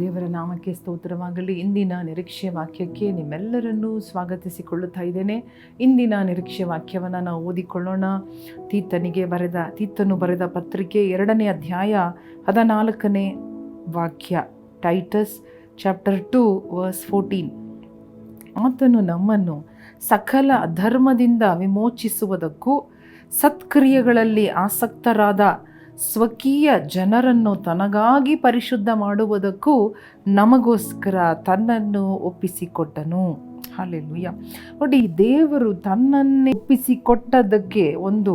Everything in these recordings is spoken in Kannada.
ದೇವರ ನಾಮಕ್ಕೆ ಸ್ತೋತ್ರವಾಗಲಿ. ಇಂದಿನ ನಿರೀಕ್ಷೆ ವಾಕ್ಯಕ್ಕೆ ನಿಮ್ಮೆಲ್ಲರನ್ನೂ ಸ್ವಾಗತಿಸಿಕೊಳ್ಳುತ್ತಾ ಇದ್ದೇನೆ. ಇಂದಿನ ನಿರೀಕ್ಷೆ ವಾಕ್ಯವನ್ನು ನಾವು ಓದಿಕೊಳ್ಳೋಣ. ತೀತನಿಗೆ ಬರೆದ ತೀತನು ಬರೆದ ಪತ್ರಿಕೆ ಎರಡನೇ ಅಧ್ಯಾಯ ಹದಿನಾಲ್ಕನೇ ವಾಕ್ಯ, Titus chapter two, verse fourteen. ಆತನು ನಮ್ಮನ್ನು ಸಕಲ ಅಧರ್ಮದಿಂದ ವಿಮೋಚಿಸುವುದಕ್ಕೂ ಸತ್ಕ್ರಿಯೆಗಳಲ್ಲಿ ಆಸಕ್ತರಾದ ಸ್ವಕೀಯ ಜನರನ್ನು ತನಗಾಗಿ ಪರಿಶುದ್ಧ ಮಾಡುವುದಕ್ಕೂ ನಮಗೋಸ್ಕರ ತನ್ನನ್ನು ಒಪ್ಪಿಸಿಕೊಟ್ಟನು. ಹಾಲೆಲುಯ್ಯ ನೋಡಿ, ದೇವರು ತನ್ನನ್ನೇ ಒಪ್ಪಿಸಿಕೊಟ್ಟದಕ್ಕೆ ಒಂದು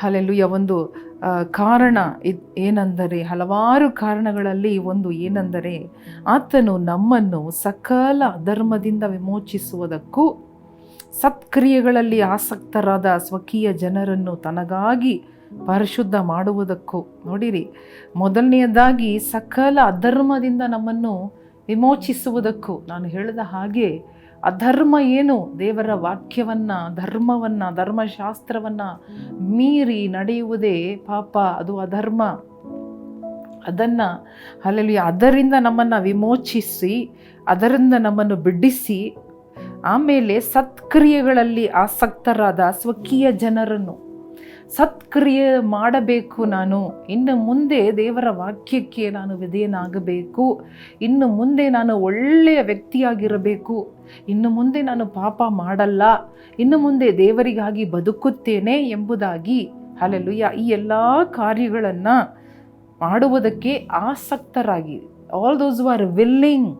ಹಾಲೆಲುಯ್ಯ ಒಂದು ಕಾರಣ ಇದು ಏನೆಂದರೆ, ಹಲವಾರು ಕಾರಣಗಳಲ್ಲಿ ಒಂದು ಏನೆಂದರೆ, ಆತನು ನಮ್ಮನ್ನು ಸಕಲ ಧರ್ಮದಿಂದ ವಿಮೋಚಿಸುವುದಕ್ಕೂ, ಸತ್ಕ್ರಿಯೆಗಳಲ್ಲಿ ಆಸಕ್ತರಾದ ಸ್ವಕೀಯ ಜನರನ್ನು ತನಗಾಗಿ ಪರಿಶುದ್ಧ ಮಾಡುವುದಕ್ಕೂ. ನೋಡಿರಿ, ಮೊದಲನೆಯದಾಗಿ ಸಕಲ ಅಧರ್ಮದಿಂದ ನಮ್ಮನ್ನು ವಿಮೋಚಿಸುವುದಕ್ಕೂ. ನಾನು ಹೇಳಿದ ಹಾಗೆ, ಅಧರ್ಮ ಏನು? ದೇವರ ವಾಕ್ಯವನ್ನು, ಧರ್ಮವನ್ನು, ಧರ್ಮಶಾಸ್ತ್ರವನ್ನು ಮೀರಿ ನಡೆಯುವುದೇ ಪಾಪ, ಅದು ಅಧರ್ಮ. ಅದನ್ನು ಅಲ್ಲಲ್ಲಿ ಅದರಿಂದ ನಮ್ಮನ್ನು ವಿಮೋಚಿಸಿ, ಅದರಿಂದ ನಮ್ಮನ್ನು ಬಿಡಿಸಿ, ಆಮೇಲೆ ಸತ್ಕ್ರಿಯೆಗಳಲ್ಲಿ ಆಸಕ್ತರಾದ ಸ್ವಕೀಯ ಜನರನ್ನು ಸತ್ಕ್ರಿಯೆ ಮಾಡಬೇಕು ನಾನು. ಇನ್ನು ಮುಂದೆ ದೇವರ ವಾಕ್ಯಕ್ಕೆ ನಾನು ವಿಧೇಯನಾಗಬೇಕು. ಇನ್ನು ಮುಂದೆ ನಾನು ಒಳ್ಳೆಯ ವ್ಯಕ್ತಿಯಾಗಿರಬೇಕು. ಇನ್ನು ಮುಂದೆ ನಾನು ಪಾಪ ಮಾಡಲ್ಲ. ಇನ್ನು ಮುಂದೆ ದೇವರಿಗಾಗಿ ಬದುಕುತ್ತೇನೆ ಎಂಬುದಾಗಿ ಅಲ್ಲೆಲ್ಲುಯ್ಯ ಈ ಎಲ್ಲ ಕಾರ್ಯಗಳನ್ನು ಮಾಡುವುದಕ್ಕೆ ಆಸಕ್ತರಾಗಿ. All those are willing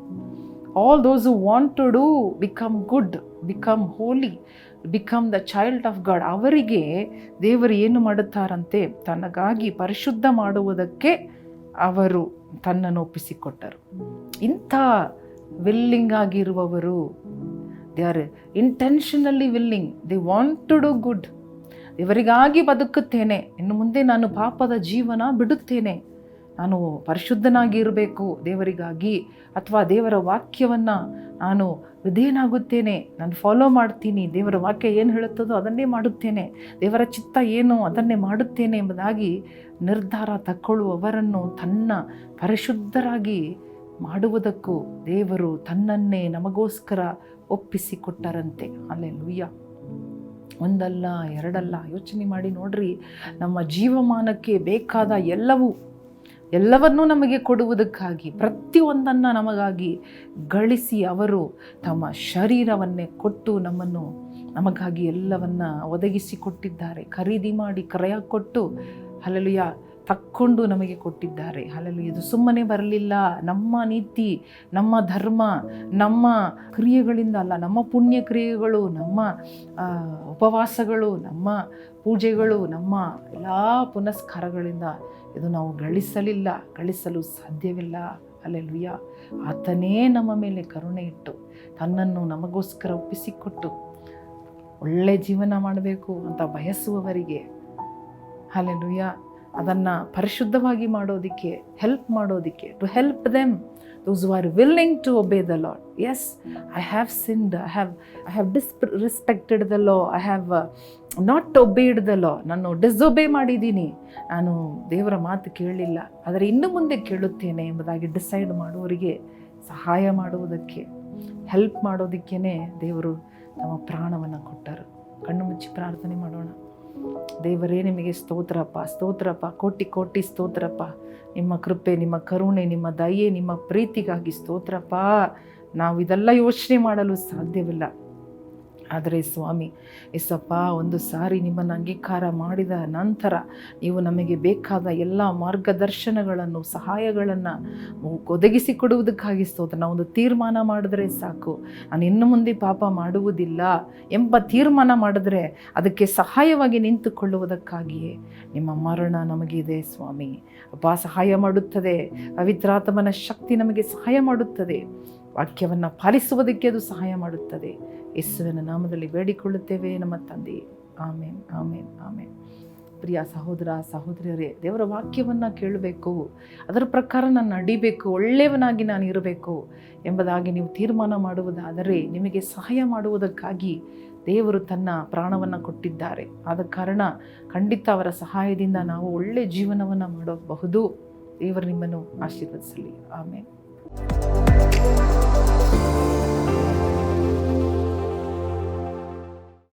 all those want to do become good become holy become the child of God ಅವರಿಗೆ ದೇವರು ಏನು ಮಾಡುತ್ತಾರಂತೆ? ತನಗಾಗಿ ಪರಿಶುದ್ಧ ಮಾಡುವುದಕ್ಕೆ ಅವರು ತನ್ನನ್ನು ಒಪ್ಪಿಸಿಕೊಟ್ಟರು. ಇಂಥ willing ಆಗಿರುವವರು they are intentionally willing they want to do good ಇವರಿಗಾಗಿ ಬದುಕುತ್ತೇನೆ. ಇನ್ನು ಮುಂದೆ ನಾನು ಪಾಪದ ಜೀವನ ಬಿಡುತ್ತೇನೆ. ನಾನು ಪರಿಶುದ್ಧನಾಗಿ ಇರಬೇಕು ದೇವರಿಗಾಗಿ ಅಥವಾ ದೇವರ ವಾಕ್ಯವನ್ನು ನಾನು ವಿಧೇಯನಾಗುತ್ತೇನೆ, ನಾನು ಫಾಲೋ ಮಾಡ್ತೀನಿ, ದೇವರ ವಾಕ್ಯ ಏನು ಹೇಳುತ್ತದೋ ಅದನ್ನೇ ಮಾಡುತ್ತೇನೆ, ದೇವರ ಚಿತ್ತ ಏನು ಅದನ್ನೇ ಮಾಡುತ್ತೇನೆ ಎಂಬುದಾಗಿ ನಿರ್ಧಾರ ತಕ್ಕೊಳ್ಳುವವರನ್ನು ತನ್ನ ಪರಿಶುದ್ಧರಾಗಿ ಮಾಡುವುದಕ್ಕೂ ದೇವರು ತನ್ನನ್ನೇ ನಮಗೋಸ್ಕರ ಒಪ್ಪಿಸಿಕೊಟ್ಟರಂತೆ. ಅಲ್ಲೇ ಲುಯ್ಯ ಒಂದಲ್ಲ, ಎರಡಲ್ಲ ಯೋಚನೆ ಮಾಡಿ ನೋಡ್ರಿ, ನಮ್ಮ ಜೀವಮಾನಕ್ಕೆ ಬೇಕಾದ ಎಲ್ಲವೂ ಎಲ್ಲವನ್ನೂ ನಮಗೆ ಕೊಡುವುದಕ್ಕಾಗಿ, ಪ್ರತಿಯೊಂದನ್ನು ನಮಗಾಗಿ ಗಳಿಸಿ ಅವರು ತಮ್ಮ ಶರೀರವನ್ನೇ ಕೊಟ್ಟು ನಮ್ಮನ್ನು, ನಮಗಾಗಿ ಎಲ್ಲವನ್ನು ಒದಗಿಸಿಕೊಟ್ಟಿದ್ದಾರೆ. ಖರೀದಿ ಮಾಡಿ ಕ್ರಯ ಕೊಟ್ಟು ಅಲ್ಲೆಲುಯ್ಯ ತಕ್ಕೊಂಡು ನಮಗೆ ಕೊಟ್ಟಿದ್ದಾರೆ. ಅಲ್ಲಲ್ಲಿ ಇದು ಸುಮ್ಮನೆ ಬರಲಿಲ್ಲ. ನಮ್ಮ ನೀತಿ, ನಮ್ಮ ಧರ್ಮ, ನಮ್ಮ ಕ್ರಿಯೆಗಳಿಂದ ಅಲ್ಲ, ನಮ್ಮ ಪುಣ್ಯ ಕ್ರಿಯೆಗಳು, ನಮ್ಮ ಉಪವಾಸಗಳು, ನಮ್ಮ ಪೂಜೆಗಳು, ನಮ್ಮ ಎಲ್ಲ ಪುನಸ್ಕಾರಗಳಿಂದ ಇದು ನಾವು ಗಳಿಸಲಿಲ್ಲ. ಗಳಿಸಲು ಸಾಧ್ಯವಿಲ್ಲ. ಅಲ್ಲೆಲ್ವಿಯ ಆತನೇ ನಮ್ಮ ಮೇಲೆ ಕರುಣೆ ಇಟ್ಟು ತನ್ನನ್ನು ನಮಗೋಸ್ಕರ ಒಪ್ಪಿಸಿಕೊಟ್ಟು ಒಳ್ಳೆ ಜೀವನ ಮಾಡಬೇಕು ಅಂತ ಬಯಸುವವರಿಗೆ ಅಲ್ಲೆಲುಯ್ಯ ಅದನ್ನು ಪರಿಶುದ್ಧವಾಗಿ ಮಾಡೋದಕ್ಕೆ ಹೆಲ್ಪ್ ಮಾಡೋದಕ್ಕೆ to help them those are willing to obey the lord as I have sinned I have I have disrespected the law I have not obeyed the law ನಾನು ಡಿಸೊಬೇ ಮಾಡಿದ್ದೀನಿ. ನಾನು ದೇವರ ಮಾತು ಕೇಳಲಿಲ್ಲ. ಆದರೆ ಇನ್ನು ಮುಂದೆ ಕೇಳುತ್ತೇನೆ ಎಂಬುದಾಗಿ ಡಿಸೈಡ್ ಮಾಡುವವರಿಗೆ ಸಹಾಯ ಮಾಡುವುದಕ್ಕೆ ಹೆಲ್ಪ್ ಮಾಡೋದಕ್ಕೇ ದೇವರು ತಮ್ಮ ಪ್ರಾಣವನ್ನು ಕೊಟ್ಟರು. ಕಣ್ಣು ಮುಚ್ಚಿ ಪ್ರಾರ್ಥನೆ ಮಾಡೋಣ. ದೇವರೇ, ನಿಮಗೆ ಸ್ತೋತ್ರಪ್ಪ ಸ್ತೋತ್ರಪ್ಪ, ಕೋಟಿ ಕೋಟಿ ಸ್ತೋತ್ರಪ್ಪ. ನಿಮ್ಮ ಕೃಪೆ, ನಿಮ್ಮ ಕರುಣೆ, ನಿಮ್ಮ ದಯೆ, ನಿಮ್ಮ ಪ್ರೀತಿಗಾಗಿ ಸ್ತೋತ್ರಪ್ಪ. ನಾವು ಇದೆಲ್ಲ ಯೋಚನೆ ಮಾಡಲು ಸಾಧ್ಯವಿಲ್ಲ. ಆದರೆ ಸ್ವಾಮಿ ಎಸ್ಸಪ್ಪ ಒಂದು ಸಾರಿ ನಿಮ್ಮನ್ನು ಅಂಗೀಕಾರ ಮಾಡಿದ ನಂತರ ನೀವು ನಮಗೆ ಬೇಕಾದ ಎಲ್ಲ ಮಾರ್ಗದರ್ಶನಗಳನ್ನು, ಸಹಾಯಗಳನ್ನು ಒದಗಿಸಿಕೊಡುವುದಕ್ಕಾಗಿ ಸ್ತೋತ್ರ ಒಂದು ತೀರ್ಮಾನ ಮಾಡಿದ್ರೆ ಸಾಕು. ನಾನು ಇನ್ನು ಮುಂದೆ ಪಾಪ ಮಾಡುವುದಿಲ್ಲ ಎಂಬ ತೀರ್ಮಾನ ಮಾಡಿದ್ರೆ ಅದಕ್ಕೆ ಸಹಾಯವಾಗಿ ನಿಂತುಕೊಳ್ಳುವುದಕ್ಕಾಗಿಯೇ ನಿಮ್ಮ ಮರಣ ನಮಗಿದೆ ಸ್ವಾಮಿ. ಅಪ್ಪ ಸಹಾಯ ಮಾಡುತ್ತದೆ. ಪವಿತ್ರಾತ್ಮನ ಶಕ್ತಿ ನಮಗೆ ಸಹಾಯ ಮಾಡುತ್ತದೆ. ವಾಕ್ಯವನ್ನು ಪಾಲಿಸುವುದಕ್ಕೆ ಅದು ಸಹಾಯ ಮಾಡುತ್ತದೆ. ಯೇಸುವಿನ ನಾಮದಲ್ಲಿ ಬೇಡಿಕೊಳ್ಳುತ್ತೇವೆ ನಮ್ಮ ತಂದೆ. ಆಮೇನ್ ಆಮೇನ್ ಆಮೇನ್. ಪ್ರಿಯ ಸಹೋದರ, ಸಹೋದರಿಯರೇ, ದೇವರ ವಾಕ್ಯವನ್ನು ಕೇಳಬೇಕು. ಅದರ ಪ್ರಕಾರ ನಾನು ನಡಿಬೇಕು, ಒಳ್ಳೆಯವನಾಗಿ ನಾನು ಇರಬೇಕು ಎಂಬುದಾಗಿ ನೀವು ತೀರ್ಮಾನ ಮಾಡುವುದಾದರೆ ನಿಮಗೆ ಸಹಾಯ ಮಾಡುವುದಕ್ಕಾಗಿ ದೇವರು ತನ್ನ ಪ್ರಾಣವನ್ನು ಕೊಟ್ಟಿದ್ದಾರೆ. ಆದ ಕಾರಣ ಖಂಡಿತ ಅವರ ಸಹಾಯದಿಂದ ನಾವು ಒಳ್ಳೆಯ ಜೀವನವನ್ನು ಮಾಡಬಹುದು. ದೇವರು ನಿಮ್ಮನ್ನು ಆಶೀರ್ವದಿಸಲಿ. ಆಮೇಲೆ know.